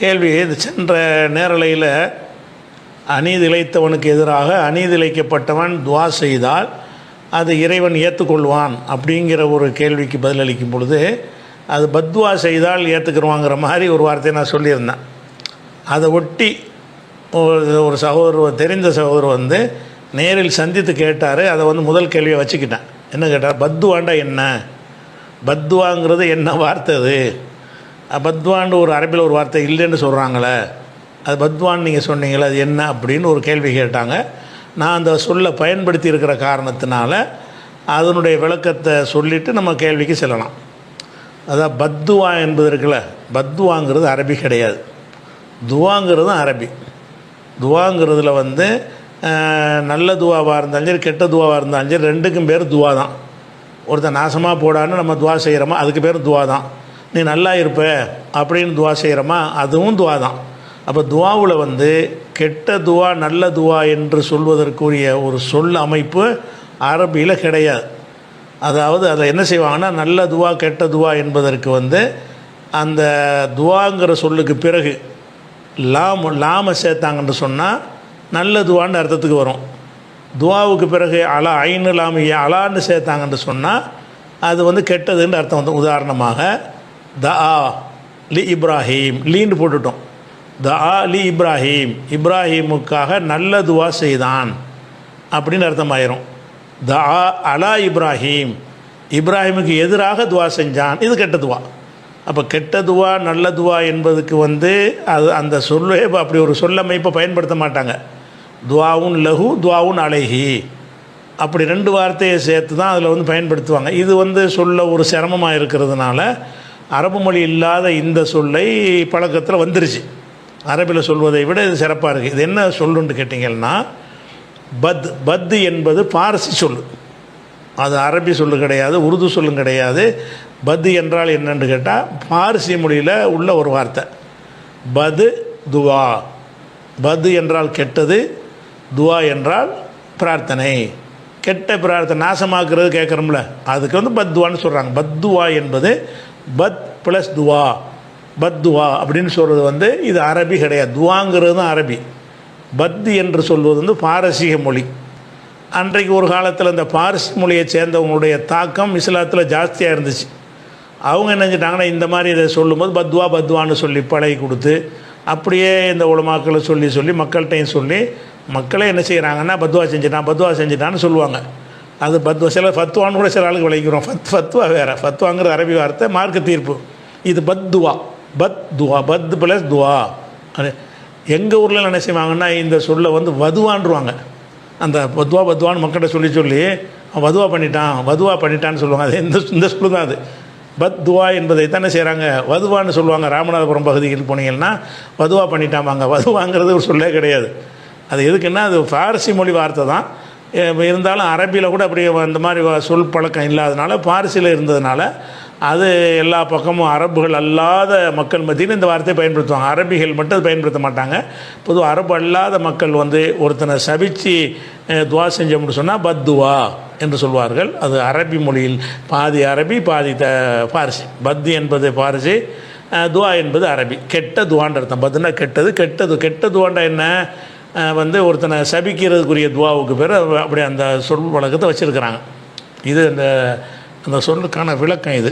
கேள்வி இது சென்ற நேரலையில் அநீதி இழைத்தவனுக்கு எதிராக அநீதி இழைக்கப்பட்டவன் துவா செய்தால் அது இறைவன் ஏற்றுக்கொள்வான் அப்படிங்கிற ஒரு கேள்விக்கு பதிலளிக்கும் பொழுது அது பத்வா செய்தால் ஏற்றுக்குருவாங்கிற மாதிரி ஒரு வார்த்தையை நான் சொல்லியிருந்தேன். அதை ஒட்டி ஒரு சகோதரர் தெரிந்த சகோதரர் வந்து நேரில் சந்தித்து கேட்டார் அதை வந்து முதல் கேள்வியை வச்சுக்கிட்டேன். என்ன கேட்டார்? பத்வாண்டா என்ன? பத்வாங்கிறது என்ன வார்த்தை அது? பத்வான்னு ஒரு அரபியில் ஒரு வார்த்தை இல்லைன்னு சொல்கிறாங்களே அது பத்வான் நீங்கள் சொன்னீங்களே அது என்ன அப்படின்னு ஒரு கேள்வி கேட்டாங்க. நான் அந்த சொல்லை பயன்படுத்தி இருக்கிற காரணத்தினால அதனுடைய விளக்கத்தை சொல்லிவிட்டு நம்ம கேள்விக்கு செல்லலாம். அதான் பத்துவா என்பது இருக்குல்ல பத்துவாங்கிறது அரபி கிடையாது. துவாங்கிறதும் அரபி. துவாங்கிறதுல வந்து நல்ல துவாவாக இருந்தாலும் சரி கெட்ட துவாவாக இருந்தாலும் சரி ரெண்டுக்கும் பேர் துவா தான் ஒருத்தன் நாசமாக போடான்னு நம்ம துவா செய்கிறோமா அதுக்கு பேர் துவா தான் நீ நல்லா இருப்ப அப்படின்னு துவா செய்கிறோமா அதுவும் துவா தான் அப்போ துவாவில் வந்து கெட்ட துவா நல்ல துவா என்று சொல்வதற்குரிய ஒரு சொல் அமைப்பு அரபியில் கிடையாது. அதாவது அதை என்ன செய்வாங்கன்னா நல்ல துவா கெட்ட துவா என்பதற்கு வந்து அந்த துவாங்கிற சொல்லுக்கு பிறகு லாம் லாம சேர்த்தாங்கன்னு சொன்னால் நல்ல துவான்னு அர்த்தத்துக்கு வரும். துவாவுக்கு பிறகு அலா ஐனு லாம அலான்னு சேர்த்தாங்கன்னு சொன்னால் அது வந்து கெட்டதுன்னு அர்த்தம் வந்து உதாரணமாக த ஆ லி இப்ராஹீம் லீன்னு போட்டுட்டோம். த ஆ லி இப்ராஹீம் இப்ராஹீமுக்காக நல்ல துவா செய்தான். அப்படின்னு அர்த்தமாயிரும். த ஆ அலா இப்ராஹீம் இப்ராஹிமுக்கு எதிராக துவா செஞ்சான். இது கெட்ட துவா. அப்போ கெட்ட துவா நல்ல துவா என்பதுக்கு வந்து அது அந்த சொல்லே அப்படி ஒரு சொல்லமைப்பை பயன்படுத்த மாட்டாங்க. துவாவும் லகு துவாவும் அலைஹி. அப்படி ரெண்டு வார்த்தையை சேர்த்து தான் அதில் வந்து பயன்படுத்துவாங்க. இது வந்து சொல்ல ஒரு சிரமமாக இருக்கிறதுனால அரபு மொழி இல்லாத இந்த சொல்லை பழக்கத்தில் வந்துருச்சு. அரபில் சொல்வதை விட இது சிறப்பாக இருக்குது இது என்ன சொல்லுன்னு கேட்டிங்கன்னா பத் பத் என்பது பாரசி சொல்லு அது அரபி சொல்லு கிடையாது உருது சொல்லும் கிடையாது. பத்து என்றால் என்னென்று கேட்டால் பாரசி மொழியில் உள்ள ஒரு வார்த்தை. பது துவா. பது என்றால் கெட்டது துவா என்றால் பிரார்த்தனை. கெட்ட பிரார்த்தனை நாசமாக்குறது கேட்குறோம்ல அதுக்கு வந்து பத்துவான்னு சொல்கிறாங்க பத்துவா என்பது பத் ப்ளஸ் துவா. பத்துவா அப்படின்னு சொல்கிறது வந்து இது அரபி கிடையாது. துவாங்கிறது தான் அரபி. பத்து என்று சொல்வது வந்து பாரசீக மொழி. அன்றைக்கு ஒரு காலத்தில் இந்த பாரசி மொழியை சேர்ந்தவங்களுடைய தாக்கம் இஸ்லாத்தில் ஜாஸ்தியாக இருந்துச்சு. அவங்க என்ன செஞ்சிட்டாங்கன்னா இந்த மாதிரி இதை சொல்லும்போது பத்வா பத்வான்னு சொல்லி பழகி கொடுத்து அப்படியே இந்த உலமாக்களை சொல்லி சொல்லி மக்கள்கிட்டையும் சொல்லி மக்களே என்ன செய்கிறாங்கன்னா பத்வா செஞ்சுட்டான் பத்வா செஞ்சுட்டான்னு சொல்லுவாங்க. அது பத்வா சில ஃபத்வான்னு கூட சில ஆளுக்கு விளைக்கிறோம் ஃபத் ஃபத்வா வேறு. ஃபத்வாங்கிற அரபி வார்த்தை மார்க்க தீர்ப்பு. இது பத்துவா பத் துவா பத் ப்ளஸ் துவா. அது எங்கள் ஊரில் என்ன செய்வாங்கன்னா இந்த சொல்லை வந்து வதுவான்றுவாங்க. அந்த பத்வா பத்வான்னு மக்கள்கிட்ட சொல்லி சொல்லி வதுவா பண்ணிட்டான் வதுவா பண்ணிட்டான்னு சொல்லுவாங்க. அது இந்த இந்த சொல்லு தான் அது. பத் துவா என்பதை தானே செய்கிறாங்க வதுவான்னு சொல்லுவாங்க. ராமநாதபுரம் பகுதியில் போனீங்கன்னா வதுவா பண்ணிட்டாமாங்க. வதுவாங்கிறது ஒரு சொல்லே கிடையாது. அது எதுக்குன்னா அது பாரசி மொழி வார்த்தை தான். இருந்தாலும் அரபியில் கூட அப்படி அந்த மாதிரி சொல் பழக்கம் இல்லாதனால பாரசியில் இருந்ததுனால அது எல்லா பக்கமும் அரபுகள் அல்லாத மக்கள் மத்தியில் இந்த வார்த்தையை பயன்படுத்துவாங்க. அரபிகள் மட்டும் அது பயன்படுத்த மாட்டாங்க. பொதுவாக அரபு அல்லாத மக்கள் வந்து ஒருத்தனை சபிச்சு துவா செஞ்சோம்னு சொன்னால் பத்துவா என்று சொல்வார்கள். அது அரபி மொழியில் பாதி அரபி பாதி த பாரிசி. பத்து என்பது பாரிசி துவா என்பது அரபி. கெட்ட துவான்ற அர்த்தம். பத்துனா கெட்டது. கெட்டது கெட்ட துவாண்டா என்ன? வந்து ஒருத்தனை சபிக்கிறதுக்குரிய துவாவுக்கு பேர். அப்படி அந்த சொல் வழக்கத்தை வச்சுருக்கிறாங்க. இது அந்த அந்த சொல்லுக்கான விளக்கம் இது.